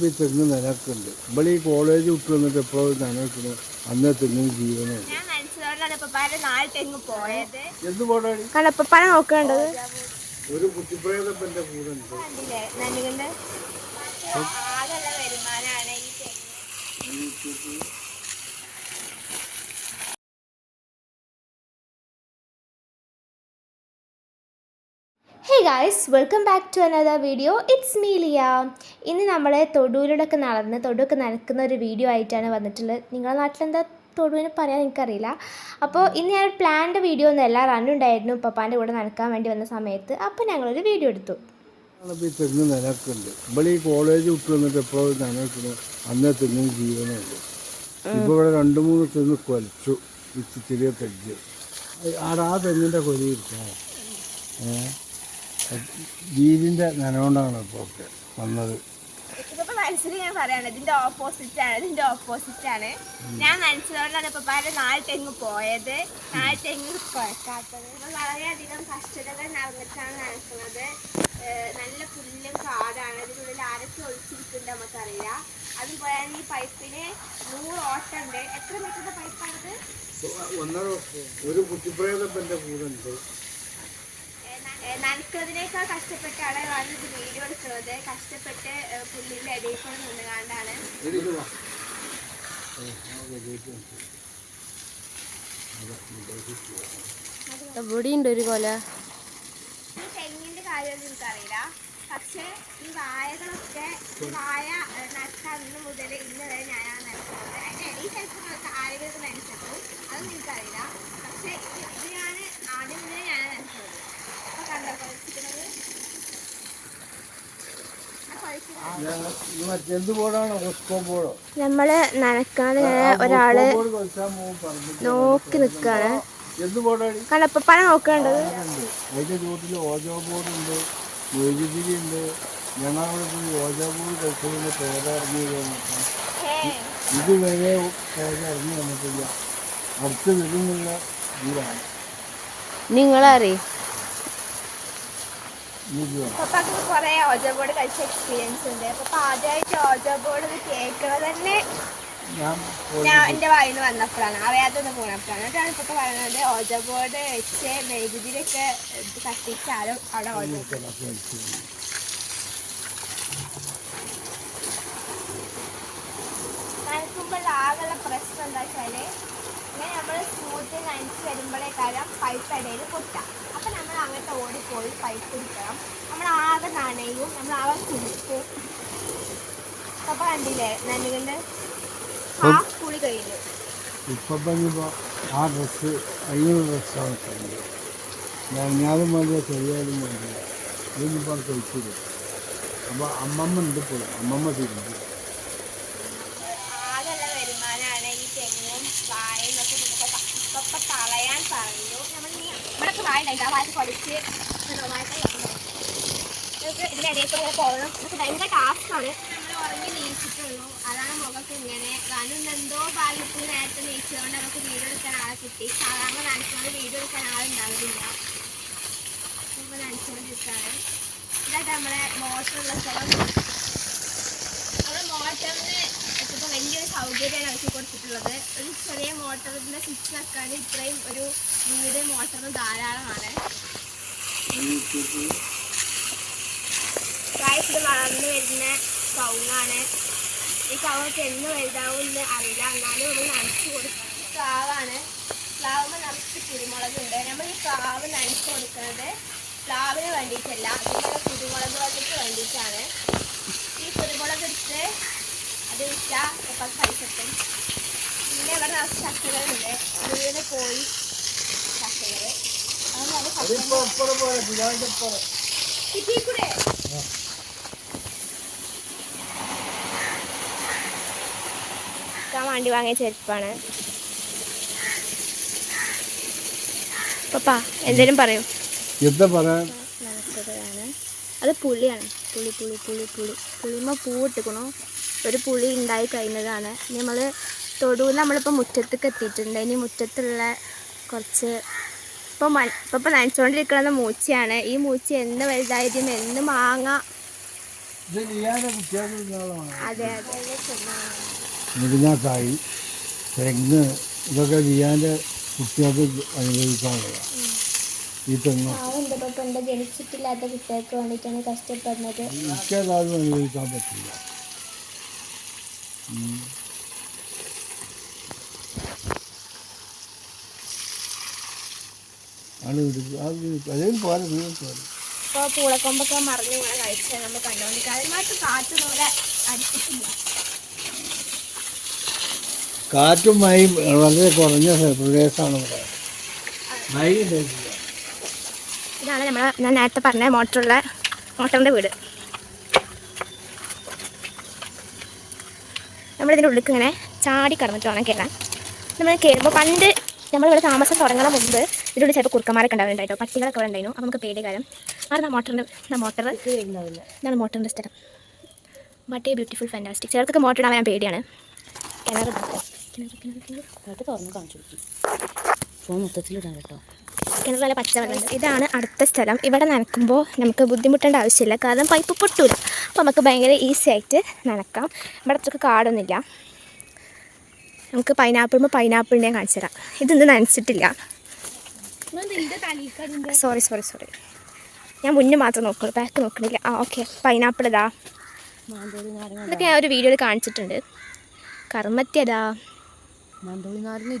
ഈ തെങ്ങ് നിലക്കുണ്ട് ഇവിടെ ഈ കോളേജ് വിട്ട് വന്നിട്ട് എപ്പോഴും നിലക്കുന്നു അന്ന് തെങ്ങിന് ജീവനുണ്ട് എന്ത് നോക്കേണ്ടത്. ഒരു കുറ്റിപ്രേതം ഇപ്പൊ കൂടെ ഉണ്ട്. വരുമാനമാണ് ഈ തെങ്ങ്. Hey guys welcome back to another video it's Meelia ഇന്ന് നമ്മളെ തൊടുവിലൂടെയൊക്കെ നടന്ന് തൊടുവൊക്കെ നടക്കുന്ന ഒരു വീഡിയോ ആയിട്ടാണ് വന്നിട്ടുള്ളത്. നിങ്ങളുടെ നാട്ടിലെന്താ തൊടുവിനെ പറയാൻ എനിക്കറിയില്ല. അപ്പോൾ ഇന്ന് ഞാൻ പ്ലാന്റെ വീഡിയോ ഒന്നല്ല റണ്ണുണ്ടായിരുന്നു പപ്പാന്റെ കൂടെ നടക്കാൻ വേണ്ടി വന്ന സമയത്ത്. അപ്പോൾ ഞങ്ങളൊരു വീഡിയോ എടുത്തു. തെങ്ങ് നിലക്കുണ്ട്. ഇവിടെ ഈ കോളേജ് വിട്ട് വന്നിട്ട് എപ്പോഴും നിലക്കുന്നു അന്നേ തെങ്ങും ജീവനുണ്ട്. ഇപ്പോൾ ഇവിടെ രണ്ട് മൂന്ന് തെങ്ങ് കൊലച്ചു. ഈ ചെറിയ തെങ്ങ് ആടെ ആ തെങ്ങിന്റെ കൊലി ഏഹ് വീടിന്റെ നനവുകൊണ്ടാണ് ഇപ്പോൾ ഒക്കെ വന്നത്. ഇപ്പൊ മനസ്സിൽ ഞാൻ പറയാണ് ഇതിന്റെ ഓപ്പോസിറ്റ് ആണ് ഇതിന്റെ ഓപ്പോസിറ്റ് ആണ്. ഞാൻ മനസ്സിലോട്ടാണ് ഇപ്പൊ നാല് തെങ്ങ് പോയത്. നാല് തെങ്ങ് കുഴക്കാത്തത്. ഇപ്പൊ വളരെയധികം കഷ്ടതകൾ നടന്നിട്ടാണ് നടക്കുന്നത്. നല്ല പുല്ലും കാടാണ്. ഇതിനുള്ളിൽ ആരൊക്കെ ഒളിച്ചിരിക്കുന്നുണ്ട് നമുക്കറിയില്ല. അതുപോലെ ഈ പൈപ്പിന് നൂറ് ഓട്ടുണ്ട് എത്ര മീറ്ററിന്റെ പൈപ്പാണത്? ഒന്നര ഒരു എന്റെ കൂടെ ഉണ്ട് നനക്കുന്നതിനേക്കാൾ കഷ്ടപ്പെട്ടാണ് വന്നത് വീഡിയോ എടുക്കുന്നത് കഷ്ടപ്പെട്ട് ഏഹ് പുല്ലിന്റെ ഇടയിൽ കൂടെ നിന്നുകൊണ്ടാണ്. ഇത് ഉണ്ട് ഒരു കൊല. ഈ തെങ്ങിന്റെ കാര്യമൊന്നും എനിക്കറിയില്ല പക്ഷേ ഈ വായകളൊക്കെ ഈ ഏഹ്, നട്ട അന്ന് മുതൽ ഇന്ന് വരെ ഞാനാണ് നട്ടത്. അതിന്റെ ഇടയിൽ ചിലപ്പോൾ കാലുകൾക്ക് നനച്ചിട്ടു അതൊന്നും എനിക്കറിയില്ല പക്ഷേ ഇത് ആദ്യം ഞാൻ ആദ്യം മുതലേ ഞാനാണ് നനച്ചത് അപ്പൊ നനക്കാണ് ഒരാൾ നോക്കി നിക്കാണ്. കണപ്പപ്പാണ് നോക്കേണ്ടത്? നിങ്ങളറിയ അതിന്റെ ഓജോ ബോർഡ് ഉണ്ട്. വൈദ്യുതി ഉണ്ട് ഞങ്ങളവിടെ പോയി ഓജോ ബോർഡ് കളിച്ചതിന്റെ പേരറിഞ്ഞു ഹേ ഇതുവരെ പേരറിഞ്ഞു വന്നിട്ടില്ല. അടുത്ത് വരുന്നുള്ള ഇതാണ് നിങ്ങളറി ഈ ഇതാണ്. പപ്പാക്ക് കുറെ ഓജോ ബോർഡ് കളിച്ച എക്സ്പീരിയൻസ് ഉണ്ട്. അപ്പൊ ആദ്യമായിട്ട് ഓജോ ബോർഡ് കേൾക്കുന്നത് തന്നെ ഞാൻ എന്റെ നിന്ന് വന്നപ്പോഴാണ്. അറിയാത്തത് പോണപ്പോഴാണ്. എന്നിട്ടാണ് ഇപ്പൊ പറയുന്നത് ഓജോ ബോർഡ് വെച്ച് മെഴുകുതിരിയൊക്കെ കത്തിച്ചാലും അവിടെ ഓജോ നനക്കുമ്പോൾ ആകെയുള്ള പ്രശ്നം എന്താ വെച്ചാൽ ഇങ്ങനെ നമ്മൾ സ്മൂത്ത് നനച്ച് വരുമ്പോഴേക്കാരം പൈപ്പ് ഇടയിൽ പൊട്ടാം. നമ്മൾ അങ്ങോട്ട് ഓടിപ്പോയി പൈസ കുടിക്കണം. നമ്മൾ ആകെ നനയും നമ്മൾ ആകെ കുളിക്കും. അപ്പൊ കണ്ടില്ലേ നനകളുടെ ഹാഫ് കുളി കഴിഞ്ഞു. ഇപ്പൊ ആ ഡ്രസ്സ് ഡ്രസ്സാണ് വേണ്ടിയ ചെറിയാലും വേണ്ടിയ കഴിച്ചില്ല. അമ്മമ്മ ഉണ്ട് ഇപ്പോൾ അമ്മമ്മ തിരിഞ്ഞു ആകെയുള്ള വരുമാനമാണ് ഈ തെങ്ങും വാഴയും ഒക്കെ നമുക്ക് ഇപ്പൊ കളയാൻ പറഞ്ഞു നമ്മൾ ഈ ഇവിടെ വാഴ ഉണ്ടായിട്ട് ആ വാഴ പൊളിച്ച് ഇതിനിടയിൽ കൂടെ പോകണം നമുക്ക് ഭയങ്കര ടാസ്ക്കാണ് നമ്മൾ ഉറങ്ങി നീച്ചിട്ടുള്ളൂ അതാണ് മുഖത്ത് ഇങ്ങനെ കാരണം എന്തോ ഭാഗ്യത്തിൽ നേരത്തെ നീച്ചതുകൊണ്ട് നമുക്ക് വീഡിയോ എടുക്കാൻ ആളെ കിട്ടി സാധാരണ നനച്ചുകൊണ്ട് വീഡിയോ എടുക്കാൻ ആളുണ്ടാവില്ല ഇപ്പൊ നനച്ചുകൊണ്ടിരിക്കുകയാണ് ഇതായിട്ട് നമ്മളെ മോട്ടറുള്ള സ്ഥലം നമ്മുടെ മോശം ഇപ്പോൾ സൗകര്യമാണ് ഇറക്കി കൊടുത്തിട്ടുള്ളത്. ഒരു ചെറിയ മോട്ടറിന്റെ സ്വിച്ച് വെക്കാൻ ഇത്രയും ഒരു വീട് മോട്ടറും ധാരാളമാണ്. പ്രായത്തിൽ വളർന്നു വരുന്ന കൗങ്ങാണ് ഈ കൗങ്ങൊക്കെ എന്ന് വലുതാവും എന്ന് അറിയില്ല. എന്നാലും നമ്മൾ നനച്ചു കൊടുക്കണം പ്ലാവാണ്. പ്ലാവുമ്പോൾ നമുക്ക് കുരുമുളകുണ്ട് നമ്മൾ ഈ പ്ലാവ് നനച്ചു കൊടുക്കുന്നത് പ്ലാവിന് വേണ്ടിയിട്ടല്ല. അതുപോലെ കുരുമുളക് വന്നിട്ട് വേണ്ടിയിട്ടാണ്. ഈ കുരുമുളക് എടുത്ത് അത് വിറ്റാൽ ഇപ്പം പൈസ കിട്ടും പിന്നെ ഇവിടെ നിറച്ച് ചക്കകളുണ്ട്. വീട് പോയി ചക്കകൾ കിട്ടിക്കൂടെ? വണ്ടി വാങ്ങിയ ചെരുപ്പാണ്. പപ്പാ എന്തേലും പറയൂ. എന്താ പറയാ? അത് പുളിയാണ്. പുളി പുളി പുളി പുളി. പുളിമ പൂവിട്ടിക്കണു ഒരു പുളി ഉണ്ടായി കഴിഞ്ഞതാണ്. ഇനി നമ്മൾ തൊടുവിൽ നമ്മളിപ്പോൾ മുറ്റത്തേക്ക് എത്തിയിട്ടുണ്ട് ഇനി മുറ്റത്തുള്ള കുറച്ച് ഇപ്പോൾ മൺ ഇപ്പോൾ ഇപ്പോൾ നനച്ചുകൊണ്ടിരിക്കുന്നത് മൂച്ചയാണ്. ഈ മൂച്ച എന്ന് വലുതായിരിക്കും എന്ന് മാങ്ങ. അതെ മുരിങ്ങാക്കായി തെങ്ങ് ഇതൊക്കെ ചെയ്യാന്റെ കുട്ടികൾക്ക് അനുഭവിക്കാനുള്ള ഈ തെങ്ങ്. ജനിച്ചിട്ടില്ലാത്ത കുട്ടികൾക്ക് വേണ്ടിയിട്ടാണ് കഷ്ടപ്പെടുന്നത്. മിക്കതാരും അനുഭവിക്കാൻ പറ്റില്ല. ഇപ്പോൾ പൂളക്കൊമ്പൊക്കെ മറിഞ്ഞ് ഇങ്ങനെ കഴിച്ച് നമ്മൾ കണ്ടുകൊണ്ടിരിക്കുക അതിനകത്ത് കാറ്റ് പോലെ അടിച്ചിട്ടില്ല. കാറ്റും മഴയും വളരെ കുറഞ്ഞ പ്രദേശമാണ് ഇവിടെ. ഇതാണ് നമ്മൾ ഞാൻ നേരത്തെ പറഞ്ഞ മോട്ടറുള്ള മോട്ടറിന്റെ വീട്. നമ്മളിതിന്റെ ഉള്ളിൽ ഇങ്ങനെ ചാടി കടന്നിട്ട് വേണം കയറാൻ നമ്മൾ കയറുമ്പോൾ പണ്ട് നമ്മളിവിടെ താമസം തുടങ്ങണ മുമ്പ് ഇതിലൂടെ ചിലപ്പോൾ കുറുക്കന്മാരൊക്കെ ഉണ്ടാവുന്നുണ്ടായിട്ടോ പട്ടികളൊക്കെ ഇവിടെ ഉണ്ടായിരുന്നു. അപ്പോൾ നമുക്ക് പേടി കാര്യം. അതാണ് മോട്ടറിന്റെ മോട്ടർ ഇതാണ് മോട്ടറിന്റെ സ്ഥലം. ബട്ട് ബ്യൂട്ടിഫുൾ ഫാന്റാസ്റ്റിക് ചിലർക്കൊക്കെ മോട്ടർ ഇടാൻ പേടിയാണ്. കിണർ. കിണർ കിണർ കിണർ കാണിച്ചു മൊത്തത്തിലിടാൻ കേട്ടോ. കിണർ നല്ല പച്ചവെള്ളം ഇതാണ് അടുത്ത സ്ഥലം. ഇവിടെ നനക്കുമ്പോൾ നമുക്ക് ബുദ്ധിമുട്ടേണ്ട ആവശ്യമില്ല. കാരണം പൈപ്പ് പൊട്ടൂല. അപ്പോൾ നമുക്ക് ഭയങ്കര ഈസി ആയിട്ട് നനക്കാം. ഇവിടെ അത്രയ്ക്ക് കാടൊന്നുമില്ല. നമുക്ക് പൈനാപ്പിളുമ്പോൾ പൈനാപ്പിളിന്റെ ഞാൻ കാണിച്ചു തരാം. ഇതൊന്നും നനച്ചിട്ടില്ല. സോറി സോറി സോറി ഞാൻ മുന്നേ മാത്രം നോക്കുള്ളൂ ബാക്ക് നോക്കണില്ല. ആ ഓക്കെ പൈനാപ്പിൾ ഇതാ. ഇതൊക്കെ ഞാൻ ഒരു വീഡിയോയിൽ കാണിച്ചിട്ടുണ്ട്. കറുമത്തി അതാ മാന്തോളി നാരങ്ങ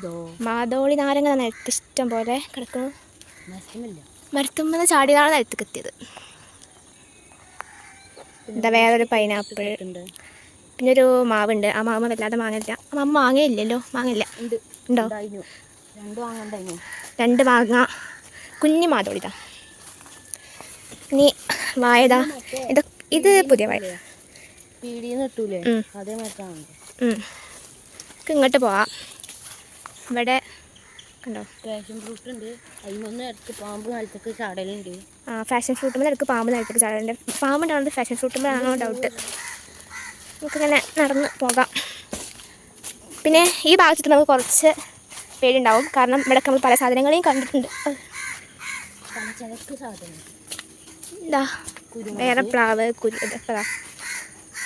മാതോളി നാരങ്ങ ഇഷ്ടം പോലെ കിടക്കുന്നു. മരത്തുമ്മന്ന് ചാടിയതാണ് നിലത്തേക്ക് കത്തിയത് എന്താ വേറൊരു പൈനാപ്പിൾ പിന്നെ ഒരു മാവുണ്ട്. ആ മാവ് വല്ലാതെ മാങ്ങില്ല ആ മാവ് മാങ്ങയില്ലല്ലോ. മാങ്ങില്ല ഉണ്ട്. രണ്ടും മാങ്ങ. കുഞ്ഞു മാതോളിതാ ഇനി വായതാ. ഇത് ഇത് പുതിയ വായ. ഇങ്ങോട്ട് പോവാ. ഇവിടെ പാഷൻ ഫ്രൂട്ട് ഉണ്ട്. ഇടയ്ക്ക് പാമ്പ് നിലത്തേക്ക് ചാടലുണ്ട്. ആ ഫാഷൻ ഫ്രൂട്ടുമ്പോൾ ഇടയ്ക്ക് പാമ്പ് നിലത്തേക്ക് ചാടലുണ്ട്. പാമ്പ് ഉണ്ടാവുന്നത് ഫാഷൻ ഫ്രൂട്ടുമ്പോഴാണോ ഡൗട്ട് നമുക്കിങ്ങനെ നടന്ന് പോകാം. പിന്നെ ഈ ഭാഗത്ത് നമുക്ക് കുറച്ച് പേടിയുണ്ടാവും കാരണം ഇവിടെ നമ്മൾ പല സാധനങ്ങളെയും കണ്ടിട്ടുണ്ട്. എന്താ വേറെ പ്ലാവ് കുരു ഇതൊക്കെ ദാ. ഇതാ ഇവിടെ എത്തിയിട്ട്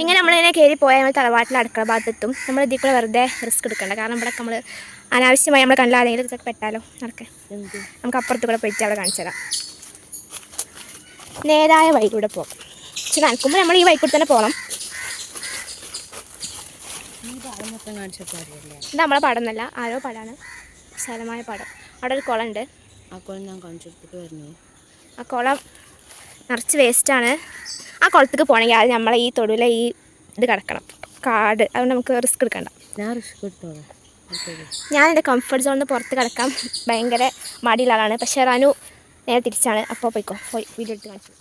ഇങ്ങനെ നമ്മളിങ്ങനെ കയറി പോയാൽ നമ്മൾ തറവാട്ടിൽ അടുക്കള ഭാഗത്തെത്തും. നമ്മൾ ഇതിൽ കൂടെ വെറുതെ റിസ്ക് എടുക്കണ്ട. കാരണം ഇവിടെ നമ്മൾ അനാവശ്യമായി നമ്മൾ കണ്ടാൽ ആരെങ്കിലും ഇതൊക്കെ പെട്ടാലോ? നടക്കെ. നമുക്ക് അപ്പുറത്ത് കൂടെ പോയിട്ട് അവിടെ കാണിച്ചു തരാം. നേരായ വഴിയിലൂടെ പോകാം. പക്ഷെ നനക്കുമ്പോൾ നമ്മൾ ഈ വഴിക്കൂടെ തന്നെ പോകണം ഇത് നമ്മളെ പടം എന്നല്ല ആരോ പടമാണ് വിശാലമായ പടം. അവിടെ ഒരു കുളം ഉണ്ട് ആ കുളം ഞാൻ കാണിച്ചു കൊടുത്തിട്ട് വരുന്നു ആ കുളം നിറച്ച് വേസ്റ്റാണ്. ആ കുളത്തേക്ക് പോകണമെങ്കിൽ ആദ്യം നമ്മളെ ഈ തൊടുവിലെ ഈ ഇത് കിടക്കണം. കാട്. അതുകൊണ്ട് നമുക്ക് റിസ്ക് എടുക്കണ്ട. ഞാൻ റിസ്ക് എടുത്തോളാം. ഞാൻ എന്റെ കംഫർട്ട് സോണിൽ നിന്ന് പുറത്ത് കിടക്കാൻ ഭയങ്കര മടിയുള്ള ആളാണ് പക്ഷേ റനു നേരെ തിരിച്ചാണ്. അപ്പോൾ പോയിക്കോ. പോയി. വീഡിയോ എടുത്ത് കാണിച്ചു.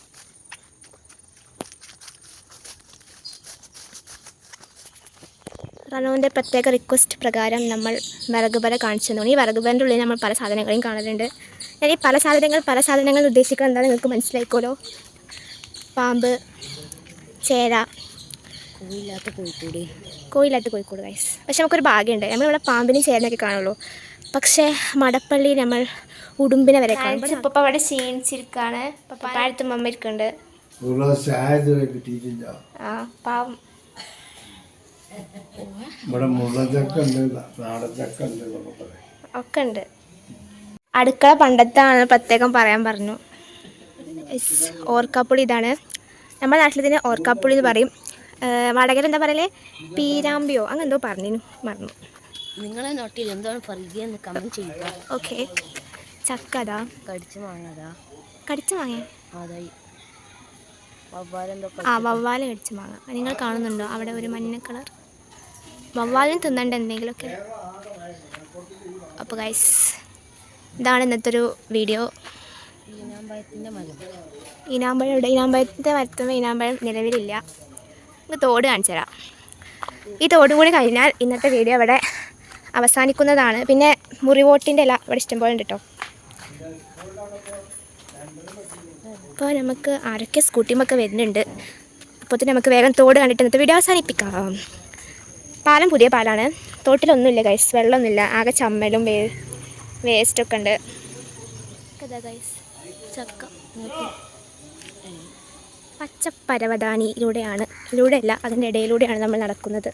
റനുവിന്റെ പ്രത്യേക റിക്വസ്റ്റ് പ്രകാരം നമ്മൾ വിറകുപര കാണിച്ചു തന്നു. ഈ വിറകുപരന്റെ ഉള്ളിൽ നമ്മൾ പല സാധനങ്ങളെയും കാണലുണ്ട്. ഞാൻ ഈ പല സാധനങ്ങൾ പല സാധനങ്ങൾ ഉദ്ദേശിക്കുന്നത് എന്താ നിങ്ങൾക്ക് മനസ്സിലായിക്കോലോ പാമ്പ് ചേര കോയില്ലാത്ത കോഴിക്കോട്. കോയില്ലാത്ത കോഴിക്കോട് ഗൈസ് പക്ഷെ നമുക്കൊരു ഭാഗ്യമുണ്ട്. നമ്മളിവിടെ പാമ്പിനും ചേരനൊക്കെ കാണുള്ളൂ. പക്ഷേ മടപ്പള്ളി നമ്മൾ ഉടുമ്പിനെ വരെ കാണും. ഇപ്പം അവിടെ ക്ഷീണിച്ചിരിക്കാണ്. പപ്പാഴത്തും മമ്മ ഇരിക്കുന്നുണ്ട്. ഒരു ഗ്ലാസ് ചായ ഇതുവരെ ആ പാവം. ഇവിടെ മുള്ളച്ചക്ക ഉണ്ട് നാടൻ ചക്ക ഉണ്ട് ഒക്കെ ഉണ്ട്. അടുക്കള പണ്ടത്താണ് പ്രത്യേകം പറയാൻ പറഞ്ഞു. ഓർക്കാപ്പുളി ഇതാണ്. നമ്മുടെ നാട്ടിൽ തന്നെ ഓർക്കാപ്പുളി എന്ന് പറയും. വടകര എന്താ പറയലേ? പീരാമ്പിയോ? അങ്ങനെ എന്തോ പറഞ്ഞു മറന്നു. നിങ്ങളെ നോട്ടിൽ എന്താണ് പറയുക എന്ന് കമന്റ് ചെയ്യുക. ഓക്കെ ചക്കതാ കടിച്ചു കടിച്ച് വാങ്ങാതാ കടിച്ചു വാങ്ങിയേ അതായി. ആ വവ്വാൽ കടിച്ച് മാങ്ങ. നിങ്ങൾ കാണുന്നുണ്ടോ? അവിടെ ഒരു മഞ്ഞ കളർ. വവ്വാലിന് തിന്നണ്ട എന്തെങ്കിലുമൊക്കെ. അപ്പോൾ ഗൈസ് ഇതാണ് ഇന്നത്തെ ഒരു വീഡിയോ ഈനാമ്പഴം ഇവിടെ ഈനാമ്പഴത്തിന്റെ മരത്തുമ്പോൾ ഈനാമ്പഴം നിലവിലില്ല. ഇത് തോട് കാണിച്ചു തരാം. ഈ തോടും കൂടി കഴിഞ്ഞാൽ ഇന്നത്തെ വീഡിയോ അവിടെ അവസാനിക്കുന്നതാണ്. പിന്നെ മുറിവോട്ടിന്റെ ഇല ഇവിടെ ഇഷ്ടംപോലെ ഉണ്ട് കേട്ടോ അപ്പോൾ നമുക്ക് ആരൊക്കെ സ്കൂട്ടിയുമൊക്കെ വരുന്നുണ്ട്. അപ്പോൾ നമുക്ക് വേഗം തോട് കണ്ടിട്ട് ഇന്നത്തെ വീഡിയോ അവസാനിപ്പിക്കാം. പാലം പുതിയ പാലാണ്. തോട്ടിലൊന്നുമില്ല കൈസ് വെള്ളമൊന്നുമില്ല. ആകെ ചമ്മലും വേ വേസ്റ്റൊക്കെ ഉണ്ട് ചക്ക. അല്ല ഇതിലൂടെയല്ല അതിന്റെ ഇടയിലൂടെയാണ് നമ്മൾ നടക്കുന്നത്.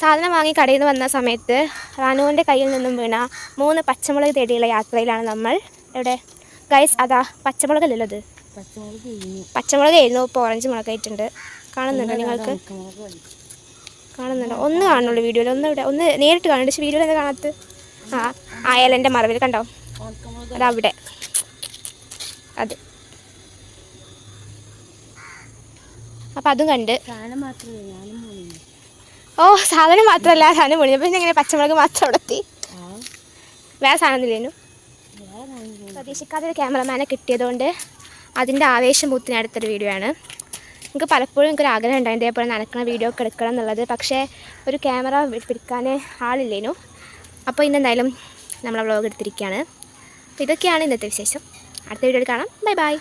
സാധനം വാങ്ങി കടയിൽ നിന്ന് വന്ന സമയത്ത് റാനുവിന്റെ കയ്യിൽ നിന്നും വീണ മൂന്ന് പച്ചമുളക് തേടിയുള്ള യാത്രയിലാണ് നമ്മൾ ഇവിടെ. ഗൈസ് അതാ പച്ചമുളകല്ലല്ലോ അത് പച്ചമുളക് ആയിരുന്നു ഇപ്പോൾ ഓറഞ്ച് മുളകായിട്ടുണ്ട് കാണുന്നുണ്ടോ നിങ്ങൾക്ക്. കാണുന്നുണ്ടോ? ഒന്ന് കാണുള്ളൂ വീഡിയോയിൽ ഒന്ന് ഇവിടെ ഒന്ന് നേരിട്ട് കാണും. പക്ഷേ വീഡിയോയിൽ എന്താ കാണാത്ത ആ അയലന്റെ മറവിൽ കണ്ടോ? അതവിടെ. അത്. അപ്പം അതും കണ്ട്. ഓ സാധനം മാത്രമല്ല. സാധനം പൊളിഞ്ഞു പിന്നെ ഇങ്ങനെ പച്ചമുളക് മാത്രം ആ. വേറെ സാധനം ഇല്ലേനു വേറെ സാധനം പോയി. പ്രതീക്ഷിക്കാതെ ഒരു ക്യാമറമാനെ കിട്ടിയതുകൊണ്ട് അതിന്റെ ആവേശം പൂത്തിനടുത്തൊരു വീഡിയോ ആണ്. എനിക്ക് പലപ്പോഴും എനിക്കൊരു ആഗ്രഹം ഉണ്ടായിരുന്നു ഇതേപോലെ നനക്കണ വീഡിയോ ഒക്കെ എടുക്കണം എന്നുള്ളത്. പക്ഷേ ഒരു ക്യാമറ പിടിക്കാൻ ആളില്ലേനു. അപ്പോൾ ഇന്ന് എന്തായാലും നമ്മളെ വ്ളോഗ് എടുത്തിരിക്കുകയാണ്. അപ്പോൾ ഇതൊക്കെയാണ് ഇന്നത്തെ വിശേഷം. അടുത്ത വീഡിയോയിൽ കാണാം. Bye bye